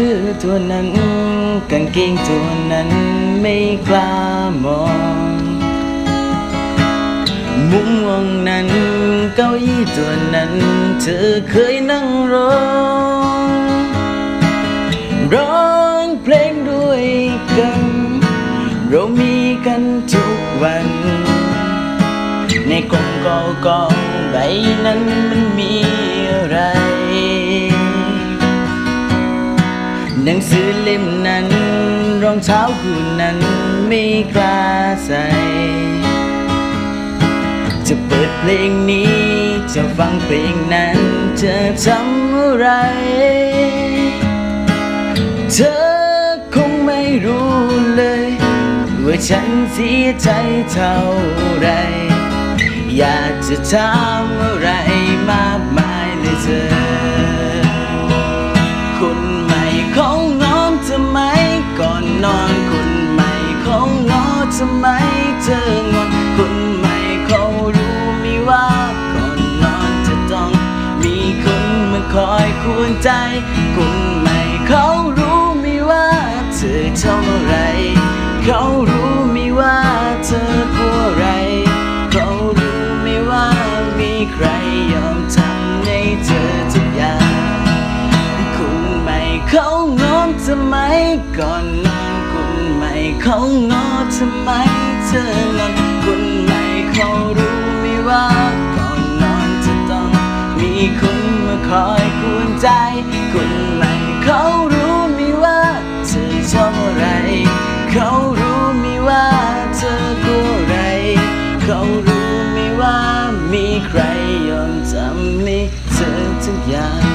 สื้อตัวนั้น กางเกงตัวนั้นไม่กล้ามองมุมมองนั้นเก้าอี้ตัวนั้น เธอเคยนั่งร้องร้องเพลงด้วยกัน เรามีกันทุกวัน ในกล่องก่าๆใบนั้นมัน หนังสือเล่มนั้น รองเท้าคู่นั้นไม่กล้าใส่ จะเปิดเพลงนี้ จะฟังเพลงนั้น จะทำอะไร เธอคงไม่รู้เลย ว่าฉันเสียใจเท่าไร อยากจะถามอะไรมากมายเลยเธอคน ง้อทำไมเธองอนคนใหม่เขารู้ไมีว่าก่อนนอนจะต้อง มีคนมาคอยควรใจ คนใหม่เขารู้ไมีว่าเธอเทำอะไร เขารู้ไมีว่าเธอกลัวอะไร เขารู้ไมีว่ามีใครยอมทำให้เธอทุกอย่างคุณใหม่เขาง้อทำไมก่อนนอน เขางอทำไมเธองอนคนใหม่เขารู้ไม่ว่าก่อนนอนจะต้อง มีคนมาคอยกวนใจ คนใหม่เขารู้ไม่ว่าเธอชอบอะไร เขารู้ไม่ว่าเธอกลัวอะไร เขารู้ไม่ว่ามีใครยอมจำในเธอทุกอย่าง